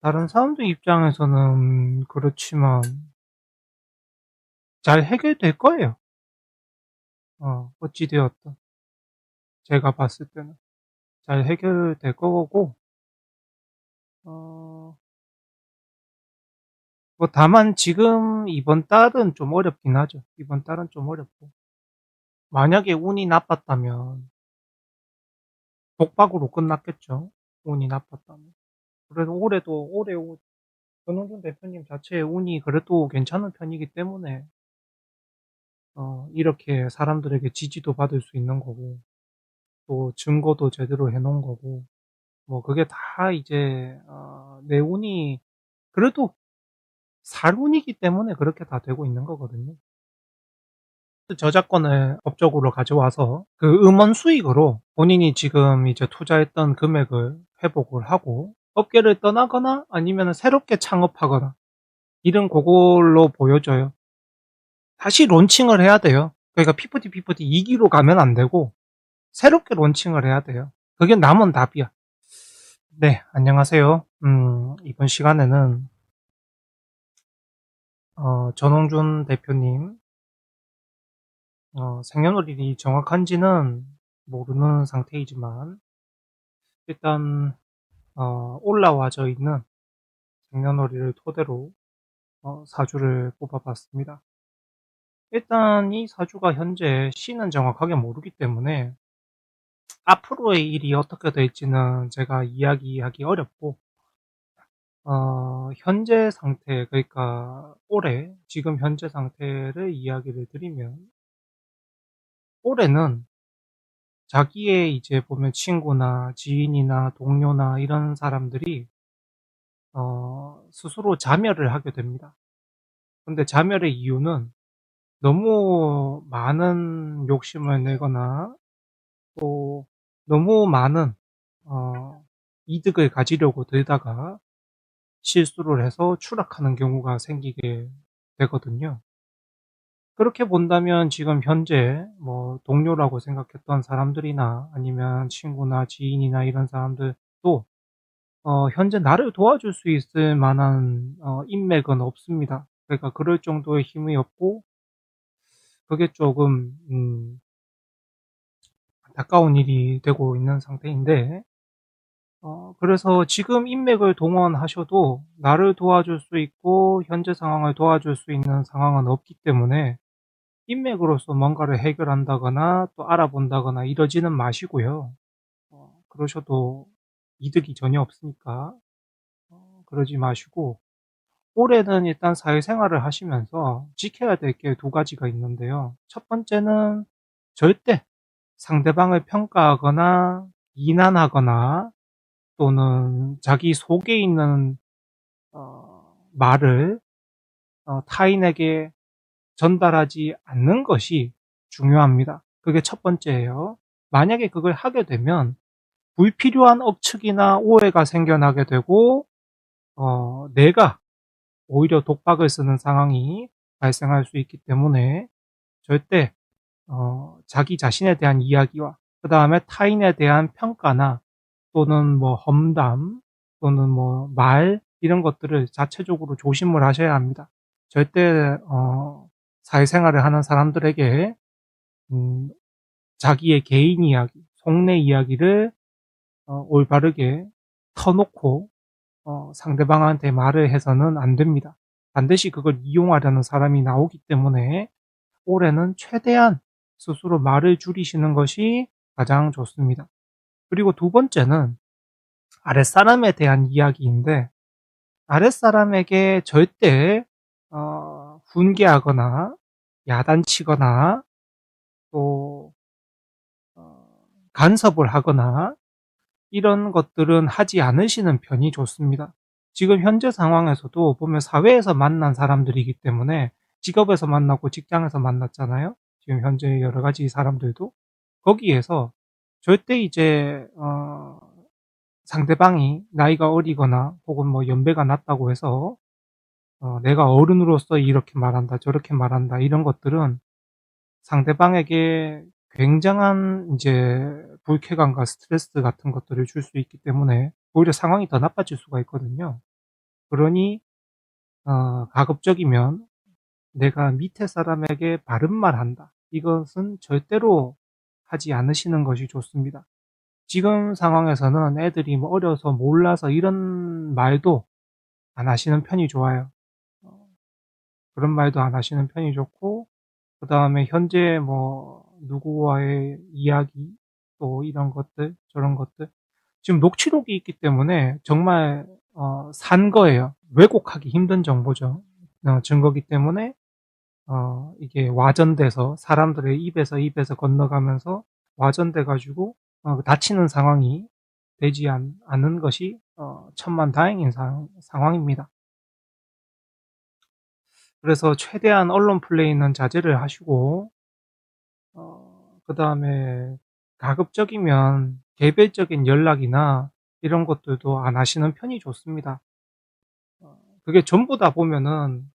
다른 사람들 입장에서는 그렇지만 잘 해결될 거예요. 어, 어찌되었든. 제가 봤을 때는. 잘 해결될 거고, 어, 뭐 다만 지금 이번 달은 좀 어렵긴 하죠. 이번 달은 좀 어렵고. 만약에 운이 나빴다면 독박으로 끝났겠죠. 운이 나빴다면. 그래도 올해도 올해 전홍준 대표님 자체의 운이 그래도 괜찮은 편이기 때문에 어, 이렇게 사람들에게 지지도 받을 수 있는 거고 또 증거도 제대로 해놓은 거고 뭐 그게 다 이제 어, 내 운이 그래도 살 운이기 때문에 그렇게 다 되고 있는 거거든요. 저작권을 법적으로 가져와서 그 음원 수익으로 본인이 지금 이제 투자했던 금액을 회복을 하고 업계를 떠나거나 아니면 새롭게 창업하거나 이런 그걸로 보여줘요. 다시 론칭을 해야 돼요. 그러니까 피프티 피프티 2기로 가면 안 되고 새롭게 론칭을 해야 돼요. 그게 남은 답이야. 네, 안녕하세요. 음, 이번 시간에는 어, 전홍준 대표님 어, 생년월일이 정확한지는 모르는 상태이지만 일단 어, 올라와져 있는 생년월일을 토대로 어, 사주를 뽑아봤습니다. 일단 이 사주가 현재 시는 정확하게 모르기 때문에 앞으로의 일이 어떻게 될지는 제가 이야기하기 어렵고 어, 현재 상태 그러니까 올해 지금 현재 상태를 이야기를 드리면 올해는 자기의 이제 보면 친구나 지인이나 동료나 이런 사람들이 어, 스스로 자멸을 하게 됩니다. 근데 자멸의 이유는 너무 많은 욕심을 내거나 또 너무 많은 어, 이득을 가지려고 들다가 실수를 해서 추락하는 경우가 생기게 되거든요. 그렇게 본다면 지금 현재 뭐 동료라고 생각했던 사람들이나 아니면 친구나 지인이나 이런 사람들도 어, 현재 나를 도와줄 수 있을 만한 어, 인맥은 없습니다. 그러니까 그럴 정도의 힘이 없고 그게 조금 음, 안타까운 일이 되고 있는 상태인데 어, 그래서 지금 인맥을 동원하셔도 나를 도와줄 수 있고 현재 상황을 도와줄 수 있는 상황은 없기 때문에 인맥으로서 뭔가를 해결한다거나 또 알아본다거나 이러지는 마시고요. 어, 그러셔도 이득이 전혀 없으니까 어, 그러지 마시고 올해는 일단 사회생활을 하시면서 지켜야 될 게 두 가지가 있는데요. 첫 번째는 절대 상대방을 평가하거나 비난하거나 또는 자기 속에 있는 어, 말을 어, 타인에게 전달하지 않는 것이 중요합니다. 그게 첫 번째예요. 만약에 그걸 하게 되면 불필요한 억측이나 오해가 생겨나게 되고 어, 내가 오히려 독박을 쓰는 상황이 발생할 수 있기 때문에 절대 어, 자기 자신에 대한 이야기와 그 다음에 타인에 대한 평가나 또는 뭐 험담 또는 뭐 말 이런 것들을 자체적으로 조심을 하셔야 합니다. 절대 어, 사회생활을 하는 사람들에게 음, 자기의 개인 이야기, 속내 이야기를 어, 올바르게 터놓고 어, 상대방한테 말을 해서는 안 됩니다. 반드시 그걸 이용하려는 사람이 나오기 때문에 올해는 최대한 스스로 말을 줄이시는 것이 가장 좋습니다. 그리고 두 번째는 아랫사람에 대한 이야기인데 아랫사람에게 절대 어, 훈계하거나 야단치거나 또 어, 간섭을 하거나 이런 것들은 하지 않으시는 편이 좋습니다. 지금 현재 상황에서도 보면 사회에서 만난 사람들이기 때문에 직업에서 만나고 직장에서 만났잖아요. 지금 현재 여러 가지 사람들도 거기에서 절대 이제 어, 상대방이 나이가 어리거나 혹은 뭐 연배가 낮다고 해서 어, 내가 어른으로서 이렇게 말한다 저렇게 말한다 이런 것들은 상대방에게 굉장한 이제 불쾌감과 스트레스 같은 것들을 줄 수 있기 때문에 오히려 상황이 더 나빠질 수가 있거든요. 그러니 어, 가급적이면 내가 밑에 사람에게 바른 말 한다. 이것은 절대로 하지 않으시는 것이 좋습니다. 지금 상황에서는 애들이 뭐 어려서 몰라서 이런 말도 안 하시는 편이 좋아요. 어, 그런 말도 안 하시는 편이 좋고, 그 다음에 현재 뭐 누구와의 이야기 또 이런 것들 저런 것들 지금 녹취록이 있기 때문에 정말 어, 산 거예요. 왜곡하기 힘든 정보죠. 어, 증거기 때문에 어, 이게 와전돼서 사람들의 입에서 입에서 건너가면서 와전돼 가지고 어, 다치는 상황이 되지 않, 은 것이 어, 천만 다행인 상, 상황입니다. 그래서 최대한 언론 플레이는 자제를 하시고 어, 그 다음에 가급적이면 개별적인 연락이나 이런 것들도 안 하시는 편이 좋습니다. 어, 그게 전부 다 보면은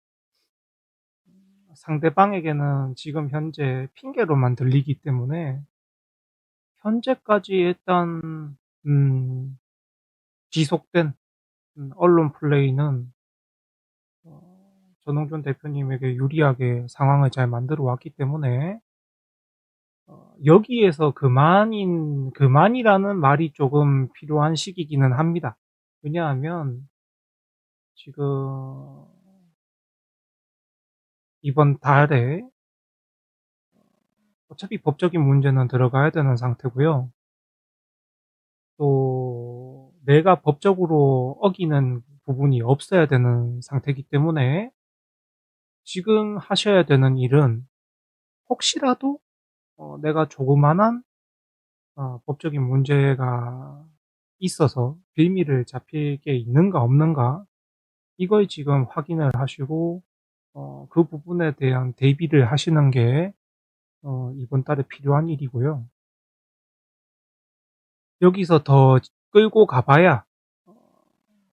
상대방에게는 지금 현재 핑계로만 들리기 때문에 현재까지 일단 음, 지속된 음, 언론 플레이는 어, 전홍준 대표님에게 유리하게 상황을 잘 만들어 왔기 때문에 어, 여기에서 그만인 그만이라는 말이 조금 필요한 시기기는 합니다. 왜냐하면 지금 이번 달에 어차피 법적인 문제는 들어가야 되는 상태고요. 또 내가 법적으로 어기는 부분이 없어야 되는 상태이기 때문에 지금 하셔야 되는 일은 혹시라도 어, 내가 조그만한 어, 법적인 문제가 있어서 빌미를 잡힐 게 있는가 없는가 이걸 지금 확인을 하시고 어, 그 부분에 대한 대비를 하시는 게 어, 이번 달에 필요한 일이고요. 여기서 더 끌고 가봐야 어,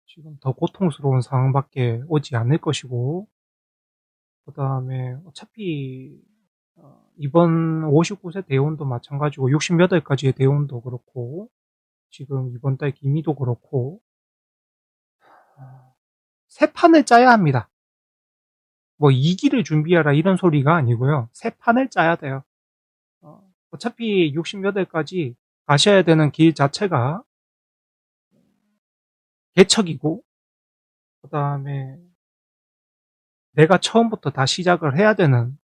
지금 더 고통스러운 상황밖에 오지 않을 것이고 그 다음에 어차피 어, 이번 59세 대원도 마찬가지고 68가지의 대원도 그렇고 지금 이번 달 기미도 그렇고 새 판을 짜야 합니다. 뭐 2기를 준비하라 이런 소리가 아니고요. 새 판을 짜야 돼요. 어, 어차피 68까지 가셔야 되는 길 자체가 개척이고 그 다음에 내가 처음부터 다 시작을 해야 되는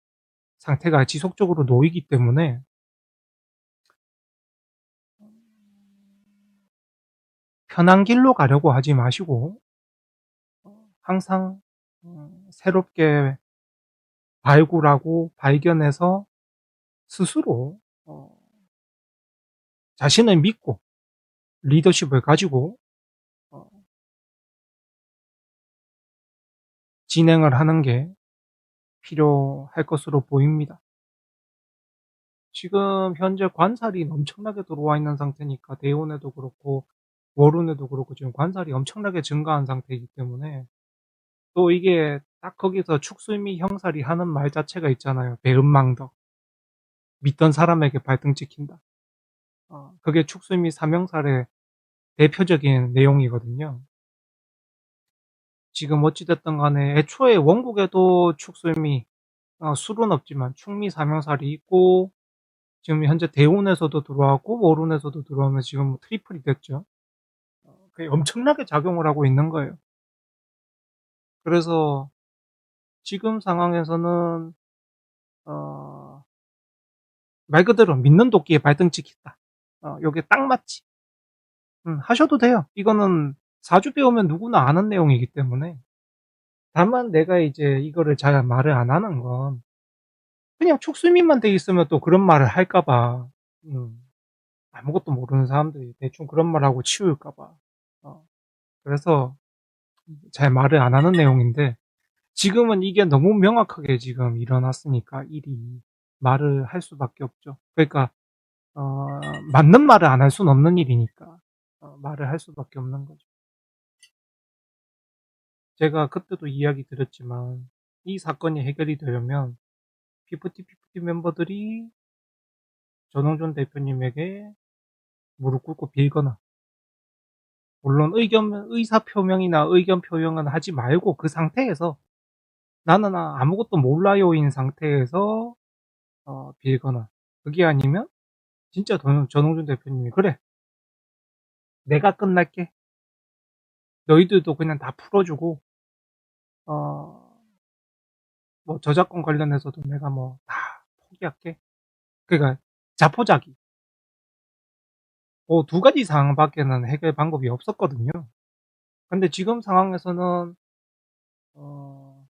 상태가 지속적으로 놓이기 때문에 편한 길로 가려고 하지 마시고 항상 음, 새롭게 발굴하고 발견해서 스스로 어, 자신을 믿고 리더십을 가지고 진행을 하는 게 필요할 것으로 보입니다. 지금 현재 관살이 엄청나게 들어와 있는 상태니까 대원에도 그렇고 워룬에도 그렇고 지금 관살이 엄청나게 증가한 상태이기 때문에 또 이게 딱 거기서 축수미 형살이 하는 말 자체가 있잖아요. 배은망덕. 믿던 사람에게 발등 찍힌다. 어, 그게 축수미 삼형살의 대표적인 내용이거든요. 지금 어찌됐든 간에 애초에 원국에도 축수미 어, 술은 없지만 충미 삼형살이 있고 지금 현재 대운에서도 들어왔고 워룬에서도 들어오면 지금 트리플이 됐죠. 어, 그게 엄청나게 작용을 하고 있는 거예요. 그래서 지금 상황에서는 어, 말 그대로 믿는 도끼에 발등 찍힌다. 어, 요게 딱 맞지. 음, 하셔도 돼요. 이거는 사주 배우면 누구나 아는 내용이기 때문에. 다만 내가 이제 이거를 잘 말을 안 하는 건 그냥 축수민만 돼 있으면 또 그런 말을 할까봐. 음, 아무것도 모르는 사람들이 대충 그런 말하고 치울까봐. 어, 그래서 잘 말을 안 하는 내용인데 지금은 이게 너무 명확하게 지금 일어났으니까 일이 말을 할 수밖에 없죠. 그러니까 어, 맞는 말을 안 할 수는 없는 일이니까 어, 말을 할 수밖에 없는 거죠. 제가 그때도 이야기 드렸지만 이 사건이 해결이 되려면 피프티 피프티 멤버들이 전홍준 대표님에게 무릎 꿇고 빌거나 물론 의견, 의사 표명이나 의견 표명은 하지 말고 그 상태에서 나는 아무것도 몰라요인 상태에서 어, 빌거나 그게 아니면 진짜 전- 전홍준 대표님이 그래 내가 끝날게. 너희들도 그냥 다 풀어주고 어, 뭐 저작권 관련해서도 내가 뭐 다 포기할게 그러니까 자포자기 뭐 두 가지 상황밖에는 해결 방법이 없었거든요 근데 지금 상황에서는 어,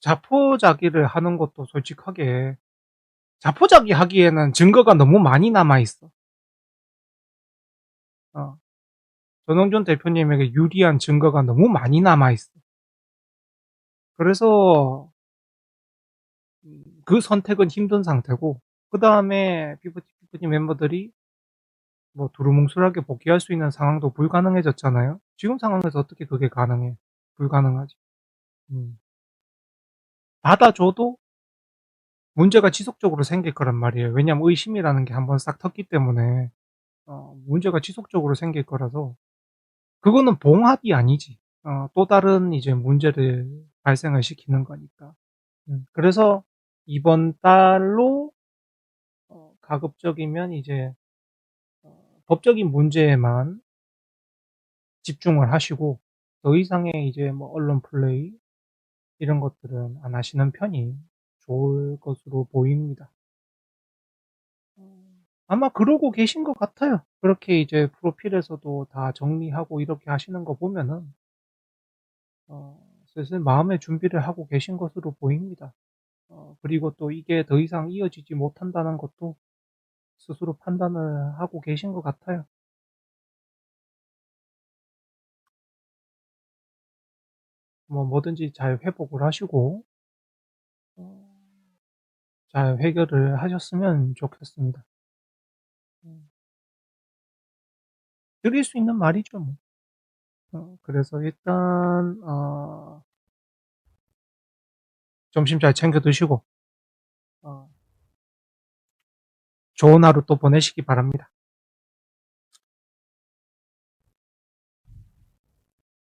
자포자기를 하는 것도 솔직하게 자포자기 하기에는 증거가 너무 많이 남아 있어. 어. 전홍준 대표님에게 유리한 증거가 너무 많이 남아 있어. 그래서 음, 그 선택은 힘든 상태고 그 다음에 피프티 피프티 멤버들이 뭐 두루뭉술하게 복귀할 수 있는 상황도 불가능해졌잖아요. 지금 상황에서 어떻게 그게 가능해? 불가능하지. 음. 받아줘도 문제가 지속적으로 생길 거란 말이에요. 왜냐면 의심이라는 게 한번 싹 텄기 때문에 어, 문제가 지속적으로 생길 거라서 그거는 봉합이 아니지. 어, 또 다른 이제 문제를 발생을 시키는 거니까. 음, 그래서 이번 달로 어, 가급적이면 이제 어, 법적인 문제에만 집중을 하시고 더 이상의 이제 뭐 언론 플레이 이런 것들은 안 하시는 편이 좋을 것으로 보입니다. 어, 아마 그러고 계신 것 같아요. 그렇게 이제 프로필에서도 다 정리하고 이렇게 하시는 거 보면은 어, 슬슬 마음의 준비를 하고 계신 것으로 보입니다. 어, 그리고 또 이게 더 이상 이어지지 못한다는 것도 스스로 판단을 하고 계신 것 같아요. 뭐 뭐든지 잘 회복을 하시고 어, 잘 해결을 하셨으면 좋겠습니다. 음. 드릴 수 있는 말이죠, 뭐. 어, 그래서 일단 어, 점심 잘 챙겨 드시고 어, 좋은 하루 또 보내시기 바랍니다.